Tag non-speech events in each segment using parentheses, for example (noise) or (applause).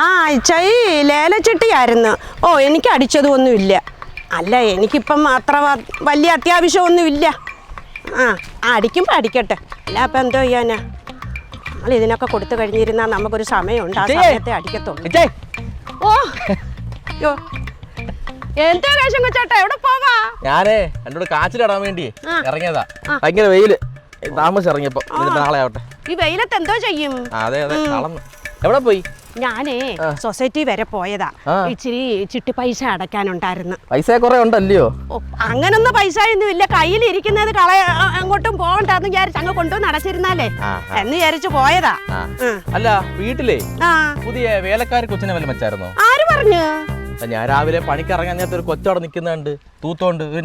ആ ചൈ ലേലച്ചിട്ടിയായിരുന്നു. ഓ എനിക്ക് അടിച്ചതൊന്നുമില്ല. അല്ല എനിക്കിപ്പം അത്ര വലിയ അത്യാവശ്യമൊന്നുമില്ല. ആ ആ, അടിക്കുമ്പോൾ അടിക്കട്ടെ. അല്ല അപ്പം എന്തോ ചെയ്യാനാ? നമ്മൾ ഇതിനൊക്കെ കൊടുത്തു കഴിഞ്ഞിരുന്നാൽ നമുക്കൊരു സമയമുണ്ട്. ആ സമയത്തെ അടിക്കത്തുള്ളൂ. ഓ യോ എന്താ കാശം കൊച്ചാട്ടാ? എവിടെ പോവാ? ഞാനേ എന്നോട് കാച്ചിലിടാൻ വേണ്ടി ഇറങ്ങിയതാ. ഭയങ്കര വെയിൽ. താമസം ഇറങ്ങിയപ്പോ ഇനിയിപ്പോ നാളെ ആവട്ടെ. ഈ വെയിലത്ത് എന്തോ ചെയ്യും? അതെ അതെ. എവിടെ പോയി? ഞാനേ സൊസൈറ്റി വരെ പോയതാ. ഇച്ചിരി ചിട്ടി പൈസ അടക്കാനുണ്ടായിരുന്നു. പൈസ കുറെ ഉണ്ടല്ലയോ? അങ്ങനൊന്നും പൈസ ഒന്നും ഇല്ല. കയ്യിലിരിക്കുന്നത് കളയ അ- അങ്ങോട്ടും പോകണ്ടെന്ന് വിചാരിച്ച് അങ്ങ് കൊണ്ടുവന്ന് അടച്ചിരുന്നാലേ. എന്ന് വിചാരിച്ചു പോയതാ. അല്ല വീട്ടിലേ പുതിയ വേലക്കാരി കൊച്ചിനെ വല്ല വെച്ചായിരുന്നോ ആര് പറഞ്ഞു? ഞാൻ രാവിലെ പണിക്ക് ഇറങ്ങാൻ നേരത്തെ ഒരു കൊച്ചവിടെ നിൽക്കുന്നുണ്ട്. തൂത്തോണ്ട് ഒരു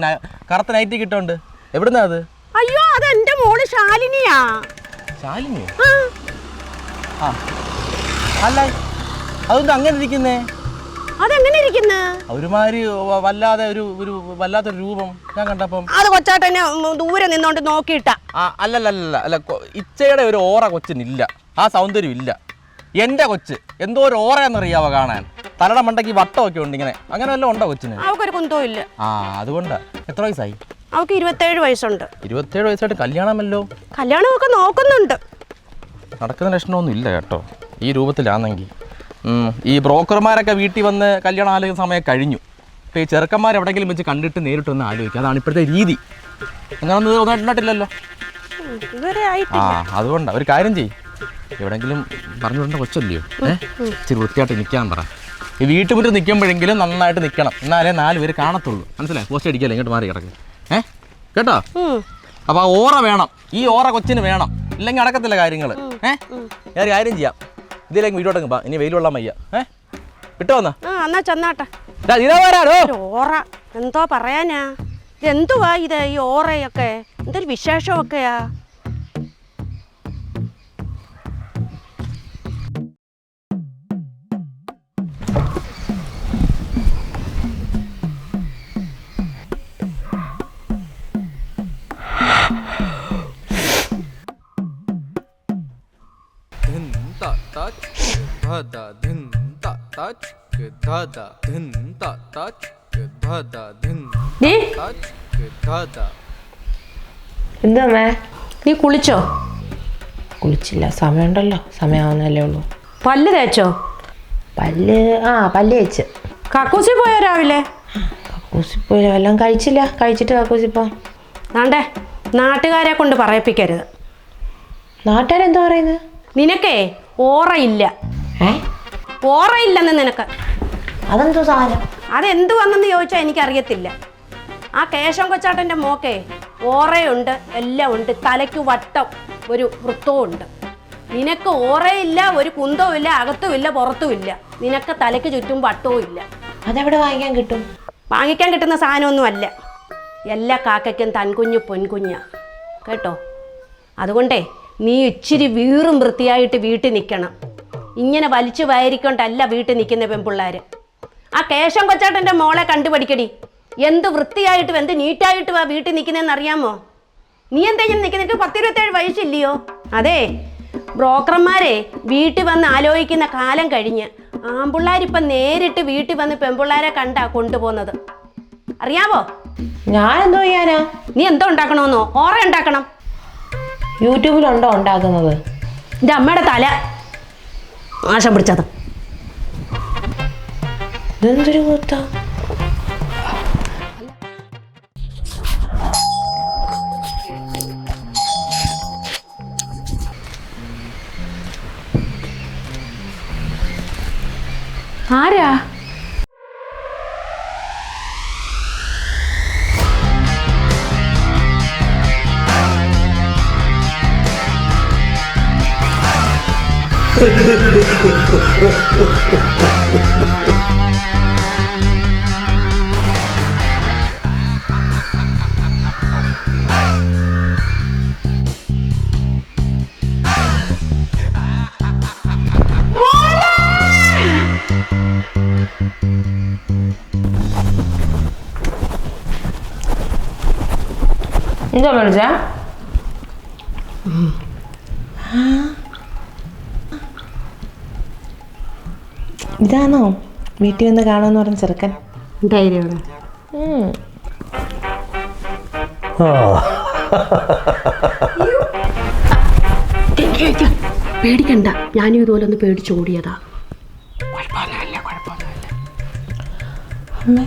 കറുത്ത നൈറ്റി കിട്ടുണ്ട്. എവിടുന്നാ അത്? അയ്യോ അത് എന്റെ മോൾ ശാലിനിയാ. ശാലിനിയോ? ആ. അല്ല അതൊന്നും അങ്ങനെ ഇരിക്കുന്നേ? അതെങ്ങനെ ഇരിക്കുന്നു? ഒരുമാതിരി വല്ലാതെ ഒരു ഒരു വല്ലാത്തൊരു രൂപം ഞാൻ കണ്ടപ്പം. അത് കൊച്ചാട്ടനെ ദൂരെ നിന്നോണ്ട് നോക്കിയിട്ട. ആ അല്ലല്ല അല്ല ഇച്ചയുടെ ഒരു ഓറ കൊച്ചിനില്ല. ആ സൗന്ദര്യം ഇല്ല എന്റെ കൊച്ച് എന്തോ ഒരു ഓറയെന്നറിയാവ കാണാൻ? തലയുടെ മണ്ടയ്ക്ക് വട്ടമൊക്കെ ഉണ്ട് ഇങ്ങനെ അങ്ങനെ വല്ലതും ഉണ്ടോ കൊച്ചിന്? അവക്കൊരു കുന്തവും ഇല്ല ആ അതുകൊണ്ടാ. എത്ര വയസ്സായി? അവക്ക് ഇരുപത്തേഴ് വയസ്സുണ്ട്. ഇരുപത്തേഴ് വയസ്സായിട്ട് കല്യാണമല്ലോ? കല്യാണമൊക്കെ നോക്കുന്നുണ്ട്. നടക്കുന്ന ലക്ഷണമൊന്നും ഇല്ല കേട്ടോ. ഈ രൂപത്തിലാണെങ്കിൽ ഈ ബ്രോക്കർമാരൊക്കെ വീട്ടിൽ വന്ന് കല്യാണം ആലോചിക്കുന്ന സമയം കഴിഞ്ഞു. ഇപ്പോൾ ഈ ചെറുക്കന്മാർ എവിടെയെങ്കിലും വെച്ച് കണ്ടിട്ട് നേരിട്ട് വന്ന് ആലോചിക്കുക അതാണ് ഇപ്പോഴത്തെ രീതി. അങ്ങനൊന്നും തോന്നിട്ടില്ലല്ലോ ആ അതുകൊണ്ടാ. ഒരു കാര്യം ചെയ്യ്. എവിടെങ്കിലും പറഞ്ഞു വിടേണ്ട കൊച്ചല്ലയോ? ഏഹ് ഇച്ചിരി വൃത്തിയായിട്ട് നിൽക്കാൻ പറ. ഈ വീട്ടുമുറ്റം നിൽക്കുമ്പോഴെങ്കിലും നന്നായിട്ട് നിൽക്കണം. എന്നാലേ നാല് പേര് കാണത്തുള്ളൂ. മനസ്സിലായി? പോസ്റ്റ് അടിക്കല്ലേ? ഇങ്ങോട്ട് മാറി കിടക്ക്. ഏഹ് കേട്ടോ. അപ്പോൾ ആ ഓറ വേണം. ഈ ഓറ കൊച്ചിന് വേണം. ഇല്ലെങ്കിൽ അടക്കത്തില്ല കാര്യങ്ങൾ ഏഹ് ഞാൻ കാര്യം ചെയ്യാം. ഇതിലേക്ക് വീട്ടോട്ട് പാ ഇനി വെയിലുള്ള വയ്യ ഏ? വിട്ടോ വന്നാ ആ എന്നാ ചെന്നാട്ടെ. ഓറ. എന്തോ പറയാനാ? ഇതെന്തുവാ ഇത് ഈ ഓറയൊക്കെ? എന്തൊരു വിശേഷമൊക്കെയാ? എന്താ നീ കുളിച്ചോ? കുളിച്ചില്ല സമയമുണ്ടല്ലോ. സമയമാവുന്നല്ലേ ഉള്ളൂ. പല്ല് തേച്ചോ? പല്ല് ആ പല്ല് തേച്ച്. കക്കൂസി പോയോ രാവിലെ? കക്കൂസി പോയി എല്ലാം കഴിച്ചില്ല. കഴിച്ചിട്ട് കക്കൂസി പോ നാണ്ടേ നാട്ടുകാരെ കൊണ്ട് പറയിപ്പിക്കരുത്. നാട്ടുകാരെന്താ പറയുന്നത്? നിനക്കേ ഓറയില്ല. ഏ? ഓറയില്ലെന്ന് നിനക്ക്. അതെന്തോ സാധനം അതെന്ത് വന്നെന്ന് ചോദിച്ചാൽ എനിക്കറിയത്തില്ല. ആ കേശം കൊച്ചാട്ടന്റെ മോക്കെ ഓറയുണ്ട് എല്ലാം ഉണ്ട്. തലയ്ക്ക് വട്ടം ഒരു വൃത്തവും ഉണ്ട്. നിനക്ക് ഓറയില്ല ഒരു കുന്തവും ഇല്ല അകത്തും ഇല്ല പുറത്തും ഇല്ല. നിനക്ക് തലയ്ക്ക് ചുറ്റും വട്ടവും ഇല്ല. അതെവിടെ വാങ്ങിക്കാൻ കിട്ടും? വാങ്ങിക്കാൻ കിട്ടുന്ന സാധനമൊന്നും അല്ല. എല്ലാ കാക്കയ്ക്കും തൻകുഞ്ഞ് പൊൻകുഞ്ഞ. കേട്ടോ? അതുകൊണ്ടേ നീ ഇച്ചിരി വീറും വൃത്തിയായിട്ട് വീട്ടിൽ നിൽക്കണം ഇങ്ങനെ വലിച്ചു വായിരിക്കൊണ്ടല്ല വീട്ടിൽ നിൽക്കുന്ന പെൺപിള്ളേർ ആ കേശം കൊച്ചാട്ടന്റെ മോളെ കണ്ടുപഠിക്കടി. എന്ത് വൃത്തിയായിട്ടും എന്ത് നീറ്റായിട്ടും ആ വീട്ടിൽ നിൽക്കുന്നതെന്ന് അറിയാമോ? നീ എന്താ നിനക്ക് പത്തിരുപത്തേഴ് വയസ്സില്ലയോ? അതെ ബ്രോക്കർമാരെ വീട്ടിൽ വന്ന് ആലോചിക്കുന്ന കാലം കഴിഞ്ഞ് ആമ്പിള്ളാരിപ്പം നേരിട്ട് വീട്ടിൽ വന്ന് പെമ്പിള്ളാരെ കണ്ടാ കൊണ്ടുപോകുന്നത്. അറിയാവോ? ഞാൻ എന്തോ ചെയ്യാനാ? നീ എന്തോ ഉണ്ടാക്കണമെന്നോ? ഓറ ഉണ്ടാക്കണം. യൂട്യൂബിലുണ്ടോ ഉണ്ടാക്കുന്നത്? എന്റെ അമ്മയുടെ തല. ആശം പിടിച്ചത്. ഇതെന്തൊരു കൂത്ത ആരാ? (laughs) എന്താ മനസ്സാ ഇതാണോ? വീട്ടിൽ വന്ന് കാണാന്ന് പറഞ്ഞ ചെറുക്കൻ. ധൈര്യമാണ്. പേടിക്കണ്ട. ഞാനും ഇതുപോലെ ഒന്ന് പേടിച്ച് ഓടിയതാ. അമ്മേ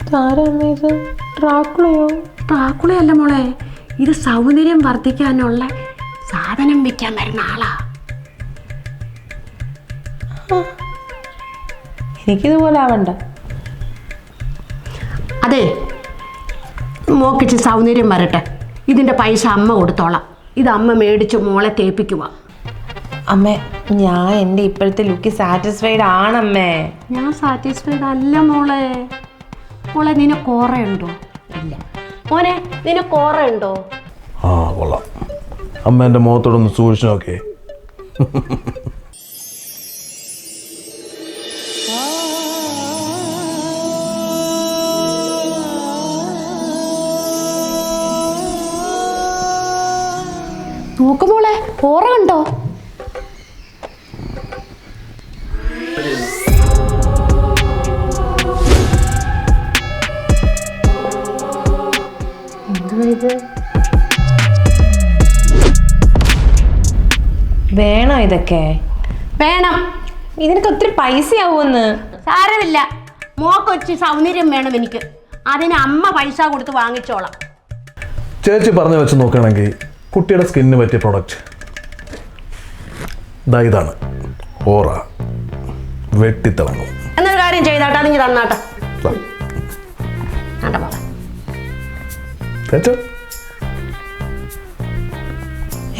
ഇതാരാ അമ്മേ ഇത്? ഡ്രാക്കുളയോ? പ്രാക്കുളയല്ല മോളെ. ഇത് സൗന്ദര്യം വർദ്ധിക്കാനുള്ള സാധനം വെക്കാൻ വരുന്ന ആളാ. എനിക്കിതുപോലെ ആവണ്ട. അതെ. മോക്കിച്ച് സൗന്ദര്യം വരട്ടെ. ഇതിന്റെ പൈസ അമ്മ കൊടുത്തോളാം. ഇത് അമ്മ മേടിച്ച് മോളെ തേപ്പിക്കുക അമ്മേ ഞാൻ എന്റെ ഇപ്പോഴത്തെ ലുക്ക് സാറ്റിസ്ഫൈഡ് ആണമ്മേ. ഞാൻ സാറ്റിസ്ഫൈഡ് അല്ല മോളെ. മോളെ നിന്നെ കുറേ ഉണ്ടോ ഇല്ല. മോനെ നിനക്ക് കോറയുണ്ടോ ആ കൊള്ളാം. അമ്മ എന്റെ മുഖത്തോടൊന്ന് സൂക്ഷിച്ചു നോക്കേ. നോക്കുമ്പോളെ കോറ കണ്ടോ? ഇതൊക്കെ? വേണം. ഇതിനൊക്കെ ഒത്തിരി പൈസ ആവുമെന്ന് സാരമില്ല മോക്കൊച്ച് സൗന്ദര്യം വേണം എനിക്ക്. അതിന് അമ്മ പൈസ കൊടുത്ത് വാങ്ങിച്ചോളാം. ചേച്ചി പറഞ്ഞു വെച്ച് നോക്കുകയാണെങ്കിൽ കുട്ടിയുടെ സ്കിന്നിന് പറ്റിയ പ്രൊഡക്റ്റ് ഇതാ ഇതാണ്. ഓറ. വെട്ടിത്തിളങ്ങും. എന്നൊരു കാര്യം ചെയ്താട്ടെ അതിങ്ങ് തന്നാട്ടെ. തേച്ചോ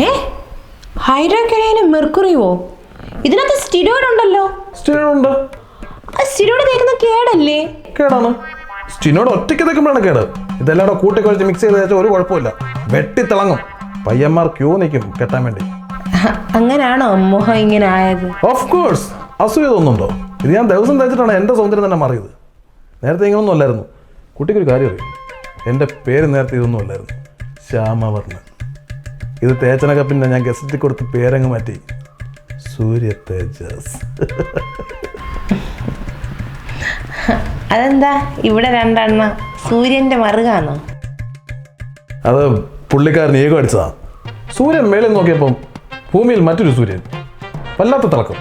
ഏ? ഹൈഡ്രോക്കരയിന് മെർക്കുറിയോ? ഇതിനകത്ത് സ്റ്റിരോയിഡ് ഉണ്ടല്ലോ. സ്റ്റിനോഡ് ഉണ്ട്. ആ സ്റ്റിരോയിഡ് തേക്കുന്ന കേടല്ലേ? കേടാണ്. സ്റ്റിനോട് ഒറ്റയ്ക്ക് തേക്കുമ്പോഴാണ് കേട്. ഇതെല്ലാം കൂടെ കൂട്ടി മിക്സ് ചെയ്ത് വെച്ചാൽ ഒരു കുഴപ്പമില്ല. വെട്ടിത്തിളങ്ങും. പയ്യന്മാർ ക്യൂ നിൽക്കും കെട്ടാൻ വേണ്ടി. അങ്ങനെയാണോ അങ്ങനാണോ മുഖം ഇങ്ങനെ ആയത്? ഓഫ് കോഴ്സ് അസൂയ തോന്നുന്നുണ്ടോ? ഇത് ഞാൻ ദിവസം തേച്ചിട്ടാണ് എന്റെ സൗന്ദര്യം തന്നെ മാറിയത്. നേരത്തെ ഇങ്ങനൊന്നും അല്ലായിരുന്നു. കുട്ടിക്കൊരു കാര്യം അറിയാം? എന്റെ പേര് നേരത്തെ ഇതൊന്നും അല്ലായിരുന്നു. ശ്യാമവർണൻ ഇത് തേച്ചനൊക്കെ പിന്നെ ഞാൻ ഗസറ്റിൽ കൊടുത്ത് പേരങ്ങ് മാറ്റി. സൂര്യ തേജസ്. അതെന്താ? ഇവിടെ രണ്ടെണ്ണ. സൂര്യന്റെ മറുകാണോ അത് പുള്ളിക്കാരൻ ഏകം അടിച്ചതാ. സൂര്യൻ മേലെ നോക്കിയപ്പം ഭൂമിയിൽ മറ്റൊരു സൂര്യൻ. വല്ലാത്ത തിളക്കം.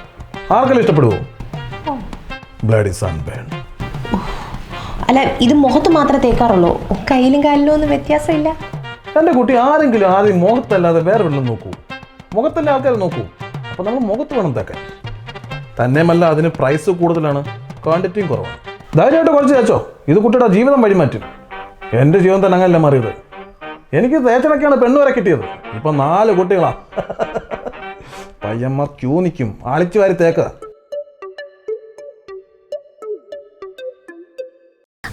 ആർക്കെല്ലാം ഇഷ്ടപ്പെടുവോ? ബ്ലഡി സൺബേൺ അല്ല ഇത് മുഖത്ത് മാത്രമേ തേക്കാറുള്ളൂ. കയ്യിലും കാലിലും ഒന്നും വ്യത്യാസമില്ല. എന്റെ കുട്ടി ആരെങ്കിലും ആദ്യം മുഖത്തല്ലാതെ വേറെ വെള്ളം നോക്കൂ. മുഖത്തല്ല ആൾക്കാർ നോക്കൂ. അപ്പോൾ നമ്മൾ മുഖത്ത് വേണം തേക്കാൻ. തന്നെയുമല്ല അതിന് പ്രൈസ് കൂടുതലാണ്. ക്വാണ്ടിറ്റിയും കുറവാണ്. ധൈര്യമായിട്ട് കുറച്ച് തേച്ചോ. ഇത് കുട്ടിയുടെ ജീവിതം വഴിമാറ്റും. എന്റെ ജീവിതം തന്നെ അങ്ങനല്ല മാറിയത്? എനിക്ക് തേച്ചനൊക്കെയാണ് പെണ്ണ് വരെ കിട്ടിയത്. ഇപ്പം നാല് കുട്ടികളാണ് പയ്യന്മാർ ക്യൂ നിൽക്കും ആളിച്ചു വാരി തേക്കുക.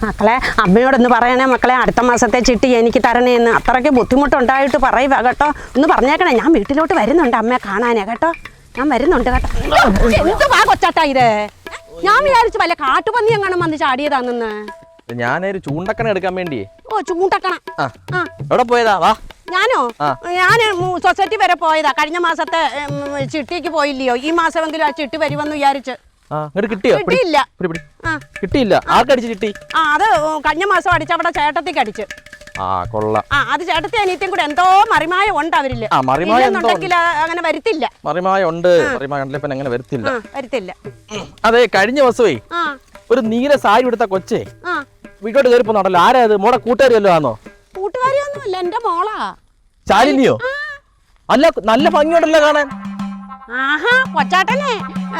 മക്കളെ അമ്മയോടൊന്ന് പറയണേ മക്കളെ അടുത്ത മാസത്തെ ചിട്ടി എനിക്ക് തരണേന്ന്. അത്രയ്ക്ക് ബുദ്ധിമുട്ടുണ്ടായിട്ട് പറയുക കേട്ടോ. ഒന്ന് പറഞ്ഞേക്കണേ ഞാൻ വീട്ടിലോട്ട് വരുന്നുണ്ട് അമ്മയെ കാണാനേ കേട്ടോ. ഞാൻ വരുന്നുണ്ട് കേട്ടോ. എന്തുവാ കൊച്ചാട്ടാ ഇത്? ഞാൻ വിചാരിച്ചു വല്ല കാട്ടുപന്നി എങ്ങാനും വന്ന് ചാടിയതാണെന്ന്. ഞാനൊരു ചൂണ്ടക്കണ എടുക്കാൻ വേണ്ടി ഓ ചൂണ്ടക്കണ. എവിടെ പോയതാ? വാ. ഞാനോ? ഞാൻ സൊസൈറ്റി വരെ പോയതാ. കഴിഞ്ഞ മാസത്തെ ചിട്ടിക്ക് പോയില്ലയോ? ഈ മാസമെങ്കിലും ആ ചിട്ടി വരുമെന്ന് വിചാരിച്ച്. ഇങ്ങോട്ട് കിട്ടിയോ. കിട്ടിയില്ല. കിട്ടിയില്ല. ആർക്കടിച്ച് കിട്ടി? ആ അത് കഴിഞ്ഞ മാസം അടിച്ച് അവിടെ ചേട്ടത്തിക്ക് അടിച്ച്. ആ കൊള്ളാം. ആ അത് ചേട്ടത്തി അനിയത്തിയും കൂടെ എന്തോ മറിമായ ഉണ്ട് അവരിൽ. അങ്ങനെ വരുത്തില്ല. മറിമായ ഉണ്ട്. മറിമായ പിന്നെ അങ്ങനെ വരത്തില്ല. വരുത്തില്ല. അതെ കഴിഞ്ഞ ദിവസമേ ഒരു നീല സാരി എടുത്ത കൊച്ചേ വീട്ടോട്ട് കയറി പോന്നുണ്ടല്ലോ ആരാ അത്? മോടെ കൂട്ടുകാരിയല്ലോ ആണോ കൂട്ടുകാരിയൊന്നുമല്ല എന്റെ മോളാ. ശാലിനിയോ? അല്ല നല്ല ഭംഗിയുണ്ടല്ലോ കാണാൻ. ആഹാ കൊച്ചാട്ടനെ.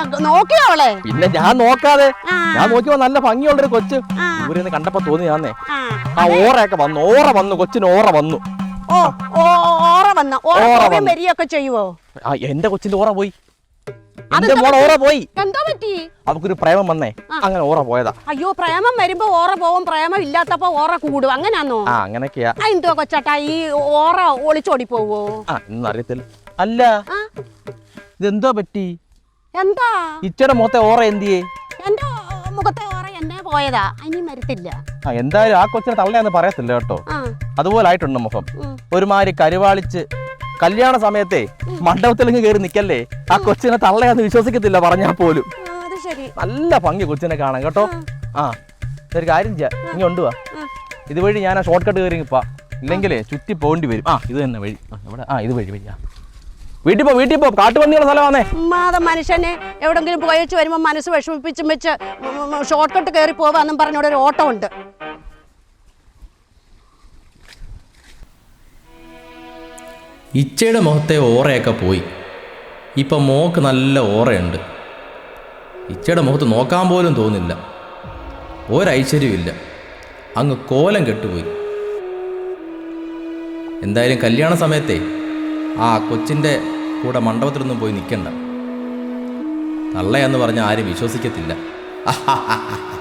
നോക്കിയോ അവളെ? പിന്നെ ഞാൻ നോക്കാതെ. ഞാൻ നോക്കിയപ്പോ നല്ല ഭംഗിയുള്ളൊരു കൊച്ച്. ഇവരെന്ന് കണ്ടപ്പോ തോന്നി ഞാന്നേ ആ. ഓറയൊക്കെ വന്നു. ഓറ വന്നു കൊച്ചിന് ഓറ വന്നു. ഓ ഓറ വന്ന. ഓറ ഓറ പോവുകയും വരികയൊക്കെ ചെയ്യുവോ? ആ എന്റെ കൊച്ചിന്റെ ഓറ പോയി. എന്റെ മോൾ ഓറ പോയി. എന്തോ പറ്റി? അവക്കൊരു പ്രേമം വന്നേ. അങ്ങനെ ഓറ പോയതാ. അയ്യോ പ്രേമം വരുമ്പോ ഓറ പോവും. പ്രേമം ഇല്ലാത്തപ്പോ ഓറ കൂടും. അങ്ങനാന്നോ ആ അങ്ങനെയൊക്കെയാ. എന്തോ കൊച്ചാട്ടാ ഈ ഓറ ഒളിച്ചോടി പോവോ ആ അല്ല. ഇതെന്തോ പറ്റി? എന്താ? ഇച്ചയുടെ മുഖത്തെ ഓറ എന്തിയേ? എന്റെ മുഖത്തെ ഓറ എന്നെ പോയതാ. ഇനി മരത്തില്ല. ആ എന്തായാലും ആ കൊച്ചിനെ തള്ളയാന്ന് പറയത്തില്ല കേട്ടോ. ആ. അതുപോലെ ആയിട്ടുണ്ട് മുഖം. ഉം. ഒരുമാതിരി കരുവാളിച്ച് കല്യാണ സമയത്തെ മണ്ഡപത്തിൽ കയറി നിക്കല്ലേ? ആ കൊച്ചിനെ തള്ളയാന്ന് വിശ്വസിക്കത്തില്ല പറഞ്ഞാ പോലും. ആ, അത് ശരി. നല്ല ഭംഗി കൊച്ചിനെ കാണാൻ കേട്ടോ. ആ. ഒരു കാര്യം ചെയ്യാം. ഇനി കൊണ്ടുവാ. ഇതുവഴി ഞാൻ ആ ഷോർട്ട് കട്ട് കയറി ഇപ്പ ഇല്ലെങ്കിലേ ചുറ്റി പോകേണ്ടി വരും. ആ ഇത് തന്നെ വഴി. ആ, എവിടെ ആ ഇത് വഴി വഴി. ആ. വീട്ടിൽ പോ വീട്ടിൽ പോ. കാട്ടുപന്നിയുള്ള സ്ഥലമാണേ ഉമ്മാതെ മനുഷ്യനെ എവിടെങ്കിലും പോയി വെച്ച് വരുമ്പോൾ മനസ്സ് വിഷമിപ്പിച്ചും വെച്ച് ഷോർട്ട് കട്ട് കയറി പോവാന്നും പറഞ്ഞോടെ ഒരു ഓട്ടം ഉണ്ട്. ഇച്ചയുടെ മുഖത്തെ ഓറയൊക്കെ പോയി. ഇപ്പം മോക്ക് നല്ല ഓറയുണ്ട്. ഇച്ചയുടെ മുഖത്ത് നോക്കാൻ പോലും തോന്നില്ല. ഒരൈശ്വര്യമില്ല അങ്ങ് കോലം കെട്ടുപോയി. എന്തായാലും കല്യാണ സമയത്തെ ആ കൊച്ചിന്റെ കൂടെ മണ്ഡപത്തിലൊന്നും പോയി നിൽക്കണ്ട തള്ളയെന്ന് പറഞ്ഞാൽ ആരും വിശ്വസിക്കത്തില്ല. (laughs)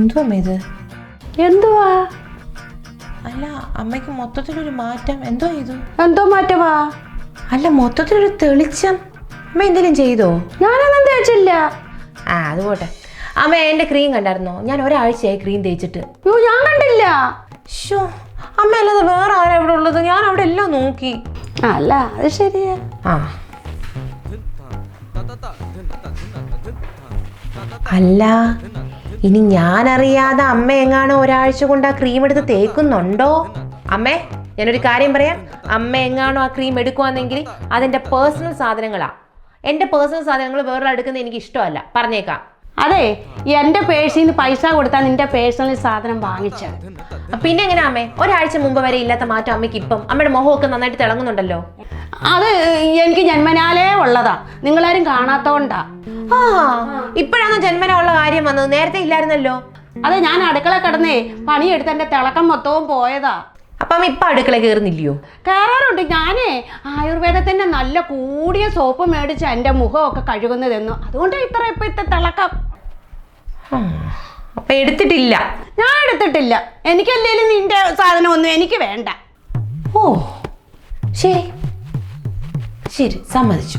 എന്തുവാ അമ്മ ഇത്? എന്തുവാ? അല്ല അമ്മയ്ക്ക് മൊത്തത്തിലൊരു മാറ്റം. എന്തോ ഇത് എന്തോ മാറ്റവാ അല്ല മൊത്തത്തിലൊരു തെളിച്ചം. അമ്മ എന്തെങ്കിലും ചെയ്തോ? ഞാനൊന്നും തേച്ചില്ല. ആ അത് പോട്ടെ. അമ്മ എന്റെ ക്രീം കണ്ടായിരുന്നോ? ഞാൻ ഒരാഴ്ചയായി ക്രീം തേച്ചിട്ട്. യോ ഞാൻ കണ്ടില്ല. ഷോ അമ്മ അല്ലാതെ വേറെ ആരാ ഇവിടെ ഉള്ളത്? ഞാൻ അവിടെ എല്ലാം നോക്കി. അല്ല അത് ശരിയാ. ആ. അല്ല ഇനി ഞാൻ അറിയാതെ അമ്മ എങ്ങാണോ ഒരാഴ്ച കൊണ്ട് ആ ക്രീം എടുത്ത് തേക്കുന്നുണ്ടോ? അമ്മേ ഞാനൊരു കാര്യം പറയാം. അമ്മ എങ്ങാണോ ആ ക്രീം എടുക്കുവാണെങ്കിൽ അതെന്റെ പേഴ്സണൽ സാധനങ്ങളാ. എന്റെ പേഴ്സണൽ സാധനങ്ങൾ വേറെ എടുക്കുന്നത് എനിക്ക് ഇഷ്ടമല്ല. പറഞ്ഞേക്കാം. അതെ എന്റെ പേഴ്സിൽ നിന്ന് പൈസ കൊടുത്താൽ നിന്റെ പേഴ്സണൽ സാധനം വാങ്ങിച്ചത്. പിന്നെ എങ്ങനെയാ അമ്മേ? ഒരാഴ്ച മുമ്പ് വരെ ഇല്ലാത്ത മാറ്റം അമ്മയ്ക്ക് ഇപ്പം. അമ്മയുടെ മുഖമൊക്കെ നന്നായിട്ട് തിളങ്ങുന്നുണ്ടല്ലോ. അത് എനിക്ക് ജന്മനാലേ ഉള്ളതാ. നിങ്ങളാരും കാണാത്തോണ്ടാ. ആ ഇപ്പോഴാണ് ജന്മന ഉള്ള കാര്യം വന്നത്? നേരത്തെ ഇല്ലായിരുന്നല്ലോ. അതെ ഞാൻ അടുക്കള കിടന്നേ പണിയെടുത്ത് എന്റെ തിളക്കം മൊത്തവും പോയതാ. അപ്പം ഇപ്പം അടുക്കള കയറുന്നില്ലയോ? കയറാറുണ്ട് ഞാനേ. ആയുർവേദത്തിന്റെ നല്ല കൂടിയ സോപ്പ് മേടിച്ച് എന്റെ മുഖമൊക്കെ കഴുകുന്നതെന്നു അതുകൊണ്ട് ഇത്ര ഇപ്പൊ ഇത്ര തിളക്കം. അപ്പൊ എടുത്തിട്ടില്ല. ഞാൻ എടുത്തിട്ടില്ല. എനിക്കല്ലേലും നിന്റെ സാധനം ഒന്നും എനിക്ക് വേണ്ട. ഓ ശരി. ശരി സമ്മതിച്ചു.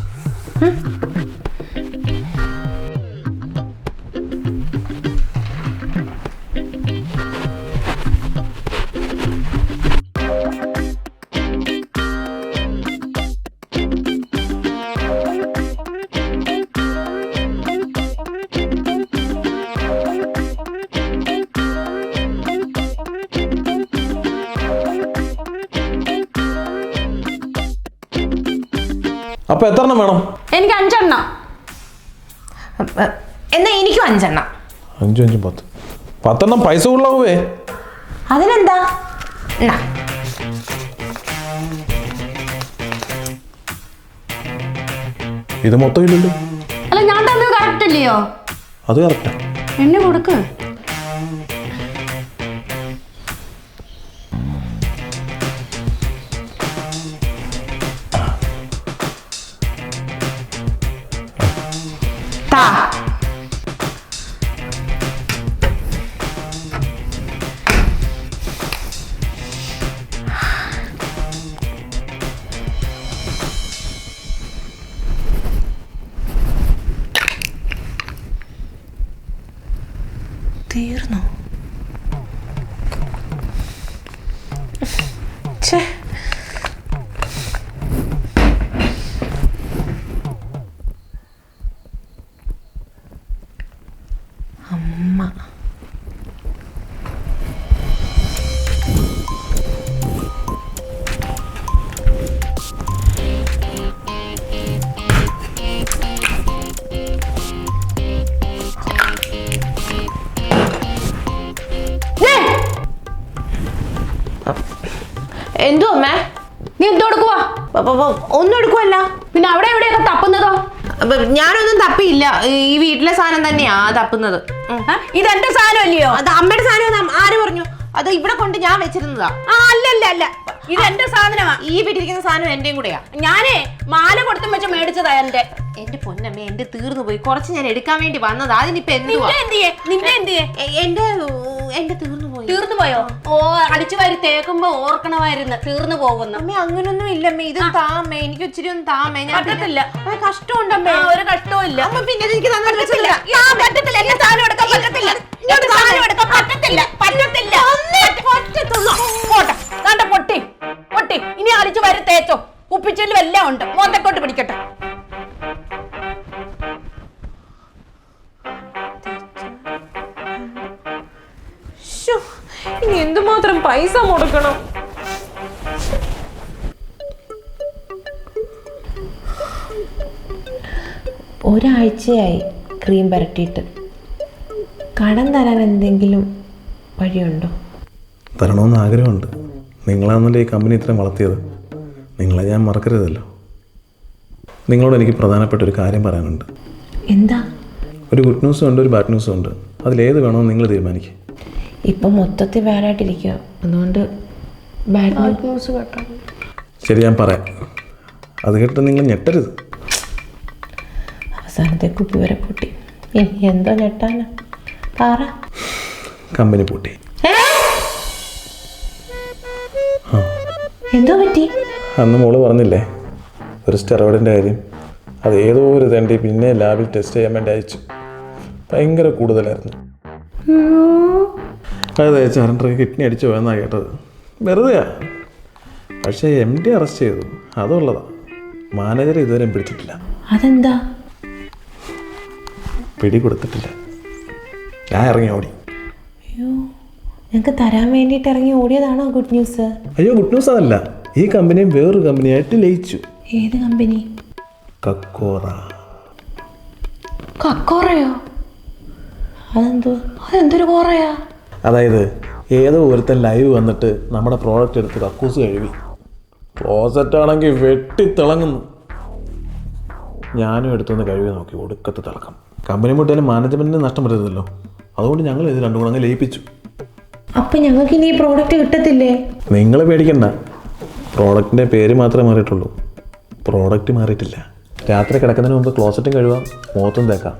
അപ്പൊ എത്ര എണ്ണം വേണം? എനിക്ക് അഞ്ചെണ്ണം. എന്നാ എനിക്കും അഞ്ചെണ്ണം. അഞ്ചും അഞ്ചും പത്ത്. പത്തെണ്ണം പൈസ ഉള്ളവേ അതിനെന്താ? എന്നാ ഇത് മൊത്തം ഇല്ലല്ലോ. അല്ല ഞാൻ തന്നത് കറക്റ്റ് അല്ലയോ? അത് കറക്റ്റാ എന്നെ കൊടുക്ക്. തീർന്നു ഛേ ഒന്നും എടുക്കുമല്ല പിന്നെ അവിടെ എവിടെയൊക്കെ തപ്പുന്നതോ? ഞാനൊന്നും തപ്പിയില്ല. ഈ വീട്ടിലെ സാധനം തന്നെയാ തപ്പുന്നത്. ഇതെന്റെ സാധനം അല്ലയോ? അത് അമ്മയുടെ സാധനം ആര് പറഞ്ഞു? അത് ഇവിടെ കൊണ്ട് ഞാൻ വെച്ചിരുന്നതാ. ആ അല്ലല്ല അല്ല ഇത് എന്റെ സാധനമാ. ഈ വീട്ടിലിരിക്കുന്ന സാധനം എന്റെയും കൂടെയാ. ഞാനേ മാല കൊടുത്തും വെച്ച് മേടിച്ചതാ എന്റെ. എന്റെ പൊന്നമ്മ എന്റെ തീർന്നു പോയി. കുറച്ച് ഞാൻ എടുക്കാൻ വേണ്ടി വന്നതാ. അതിനിപ്പോ എന്തുവാ? എന്റെ എന്റെ തീർന്നു തീർന്നു പോയോ? ഓ അടിച്ചു വാരി തേക്കുമ്പോ ഓർക്കണമായിരുന്നു. തീർന്നു പോകുന്നു. അമ്മ അങ്ങനൊന്നും ഇല്ലമ്മേ ഇത് താമേ. എനിക്ക് ഇച്ചിരി ഒന്നും താമേ. ഞാൻ പറ്റത്തില്ല. കഷ്ടമുണ്ടമ്മേ ഒരു കഷ്ടവും ഇല്ല. അമ്മ പിന്നെ എനിക്ക് പറ്റത്തില്ല. സാധനം എടുക്കാൻ പറ്റത്തില്ല. സാധനം എടുക്കാൻ പറ്റത്തില്ല. പറ്റത്തില്ല. പറ്റത്തുള്ളൂ പോട്ടെ. ദാണ്ട പൊട്ടി. പൊട്ടി. ഇനി അടിച്ചു വാരി തേച്ചോ. ഉപ്പിച്ചെല്ലും എല്ലാം ഉണ്ട്. മോന്തക്കോട്ട് പിടിക്കട്ടെ. എന്തുമാത്രം പൈസ മുടക്കണം? ഒരാഴ്ചയായി ക്രീം പുരട്ടിയിട്ട്. കടം തരാൻ എന്തെങ്കിലും വഴിയുണ്ടോ? തരണമെന്ന് ആഗ്രഹമുണ്ട്. നിങ്ങളാണല്ലോ ഈ കമ്പനി ഇത്രയും വളർത്തിയത്. നിങ്ങളെ ഞാൻ മറക്കരുതല്ലോ. നിങ്ങളോട് എനിക്ക് പ്രധാനപ്പെട്ട ഒരു കാര്യം പറയാനുണ്ട്. എന്താ? ഒരു ഗുഡ് ന്യൂസും ഉണ്ട് ഒരു ബാഡ് ന്യൂസും ഉണ്ട്. അതിലേത് വേണമെന്ന് നിങ്ങൾ തീരുമാനിക്കും. ഇപ്പം മൊത്തത്തിൽ ബാഡായിട്ടിരിക്കുക അതുകൊണ്ട് ബാഡ് ന്യൂസ് ശരി ഞാൻ പറയാം. അത് കേട്ട് നിങ്ങൾ ഞെട്ടരുത്. അവസാനത്തെ കുപ്പി വരെ പൂട്ടി. ഇനി എന്തോ ഞെട്ടാനാ? പറ. കമ്പനി പൂട്ടി. എന്തോ പറ്റി? അന്ന് മോൾ പറഞ്ഞില്ലേ ഒരു സ്റ്റെറോയിഡിന്റെ കാര്യം. അത് ഏതോ ഒരു തണ്ടി പിന്നെ ലാബിൽ ടെസ്റ്റ് ചെയ്യാൻ വേണ്ടി അയച്ചു. ഭയങ്കര കൂടുതലായിരുന്നു. അത് ചരണ്ടർ കിഡ്നി അടിച്ചു പോയെന്നാണ് കേട്ടത്. വെറുതെയാ. പക്ഷേ എം ഡി അറസ്റ്റ് ചെയ്തു. അതുള്ളതാ. മാനേജർ ഇതുവരെ പിടിച്ചിട്ടില്ല. അതെന്താ? പിടി കൊടുത്തിട്ടില്ല ഞാൻ ഇറങ്ങി ഓടി. അയ്യോ ഞങ്ങൾക്ക് തരാൻ വേണ്ടിയിട്ട് ഇറങ്ങി ഓടിയതാണോ ഗുഡ് ന്യൂസ്? അയ്യോ ഗുഡ് ന്യൂസ് അതല്ല. ഈ കമ്പനിയും വേറൊരു കമ്പനിയായിട്ട് ലയിച്ചു. ഏത് കമ്പനി? കക്കോറ. കക്കോറയോ? അതെന്തോ അതെന്തൊരു കോറയാ? അതായത് ഏതോ ഒരുത്തൻ ലൈവ് വന്നിട്ട് നമ്മുടെ പ്രോഡക്റ്റ് എടുത്ത് കക്കൂസ് കഴുകി. പോസറ്റ് ആണെങ്കിൽ വെട്ടിത്തിളങ്ങുന്നു. ഞാനും എടുത്തുനിന്ന് കഴുകി നോക്കി ഒടുക്കത്ത് തിളക്കം. കമ്പനി മുട്ടേലും മാനേജ്മെന്റിന് നഷ്ടം വരരുതല്ലോ അതുകൊണ്ട് ഞങ്ങൾ ഇത് രണ്ടും കൂടെ അങ്ങ് ലയിപ്പിച്ചു. അപ്പൊ ഞങ്ങൾക്ക് ഇനി ഈ പ്രോഡക്റ്റ് കിട്ടത്തില്ലേ? നിങ്ങൾ പേടിക്കണ്ട. പ്രോഡക്റ്റിന്റെ പേര് മാത്രമേ മാറിയിട്ടുള്ളൂ. പ്രോഡക്റ്റ് മാറിയിട്ടില്ല. രാത്രി കിടക്കുന്നതിന് മുമ്പ് ക്ലോസറ്റും കഴുകാം മുഖത്തും തേക്കാം.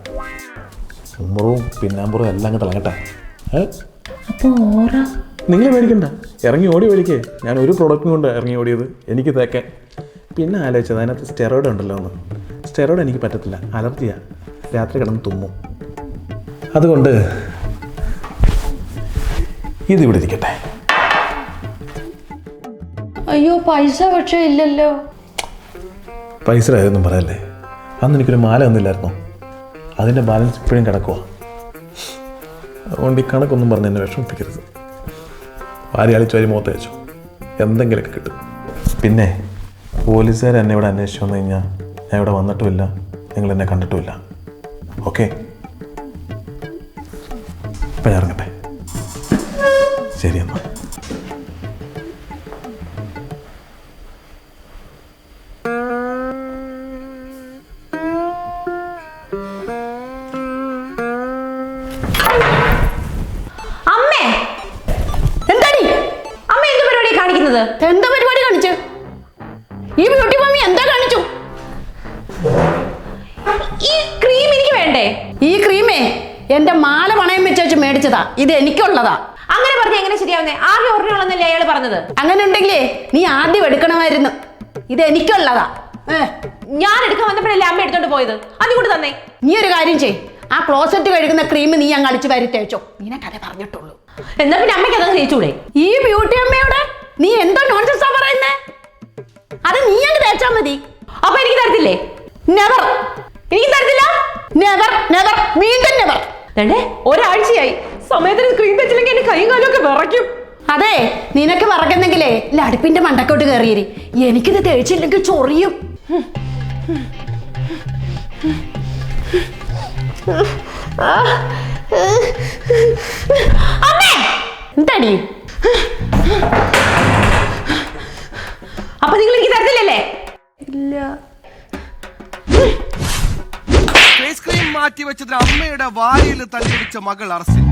ഉമ്മറും പിന്നാമ്പുറവും എല്ലാം അങ്ങ് തിളങ്ങട്ടെ. ഏ? ഓറ നിങ്ങൾ മേടിക്കണ്ട ഇറങ്ങി ഓടി മേടിക്കേ ഞാൻ ഒരു പ്രോഡക്റ്റും കൊണ്ട് ഇറങ്ങി ഓടിയത് എനിക്ക് തേക്കാൻ. പിന്നെ ആലോചിച്ചത് അതിനകത്ത് സ്റ്റെറോയിഡ് ഉണ്ടല്ലോ ഒന്ന് സ്റ്റെറോയിഡ് എനിക്ക് പറ്റത്തില്ല. അലർജിയാ. രാത്രി കിടന്ന് തുമ്മും. അതുകൊണ്ട് ഇതിവിടെ ഇരിക്കട്ടെ. അയ്യോ പൈസ പക്ഷേ ഇല്ലല്ലോ. പൈസ കാര്യമൊന്നും പറയല്ലേ? അന്ന് എനിക്കൊരു മാല തന്നില്ലായിരുന്നു? അതിന്റെ ബാലൻസ് ഇപ്പോഴും കിടക്കുക ഈ കണക്കൊന്നും പറഞ്ഞ് എന്നെ വിഷമിപ്പിക്കരുത്. വാരി അളിച്ചു വാരി മുഖത്ത് വെച്ചോ എന്തെങ്കിലുമൊക്കെ കിട്ടും. പിന്നെ പോലീസുകാർ എന്നെ ഇവിടെ അന്വേഷിച്ചു വന്നു കഴിഞ്ഞാൽ ഞാൻ ഇവിടെ വന്നിട്ടുമില്ല. നിങ്ങൾ എന്നെ കണ്ടിട്ടുമില്ല. ഓക്കെ? ഇപ്പം ഇറങ്ങട്ടെ. ശരി എന്നാൽ കാണിക്കുന്നത് എന്താ പരിപാടി കാണിച്ചു? ഈ ബ്യൂട്ടി മമ്മി എന്താ കാണിച്ചു? ഈ ക്രീം എനിക്ക് വേണ്ടേ? ഈ ക്രീമേ എന്റെ മാല പണയം വെച്ച് മേടിച്ചതാ. ഇത് എനിക്കുള്ളതാ. അങ്ങനെ പറഞ്ഞ എങ്ങനെ ശരിയാവുന്നേ? ആകെ ഒരെണ്ണമുള്ളന്നല്ലേ അയാൾ പറഞ്ഞത്? അങ്ങനെ ഉണ്ടെങ്കിലേ നീ ആദ്യം എടുക്കണമായിരുന്നു. ഇത് എനിക്കുള്ളതാ. ഞാൻ എടുക്കാൻ വന്നപ്പോഴല്ലേ അമ്മ എടുത്തോണ്ട് പോയത്. അതുകൊണ്ട് തന്നെ. നീ ഒരു കാര്യം ചെയ് ആ ക്ലോസറ്റ് കഴുകുന്ന ക്രീം നീ അങ്ങ് അടിച്ചു വരുത്തേച്ചോ തേച്ചോ കഥ പറഞ്ഞിട്ടുള്ളൂ. എന്നാ പിന്നെ അമ്മയ്ക്ക് അതങ്ങ് തേച്ചൂടെ? ഈ ബ്യൂട്ടി അമ്മയോട് നീ എന്തോ നോൺസെൻസാ പറയുന്നേ? അത് നീ അങ്ങ് തേച്ചാ മതി. അപ്പൊ എനിക്ക് തരത്തില്ലേ? നെവർ എനിക്ക് തരത്തില്ല? നെവർ നെവർ വീണ്ടും നെവർ വേണ്ടേ ഒരാഴ്ചയായി. സമയത്തിന് സ്ക്രീൻ തച്ചില്ലെങ്കിൽ എന്റെ കൈയും കാലും ഒക്കെ വിറയ്ക്കും. അതെ നിനക്ക് പറക്കുന്നെങ്കിലേ ലടുപ്പിന്റെ മണ്ടക്കോട്ട് കയറിയേരി എനിക്കിത് തേച്ചില്ലെങ്കിൽ ചൊറിയും. അമ്മേ! എന്താടി? അപ്പൊ നിങ്ങൾ എനിക്ക് തരത്തില്ലല്ലേ ഇല്ല. ഫേസ് ക്രീം മാറ്റി വെച്ചതിന് അമ്മയുടെ വാരിയിൽ തല്ലിടിച്ച മകൾ അറസ്റ്റിൽ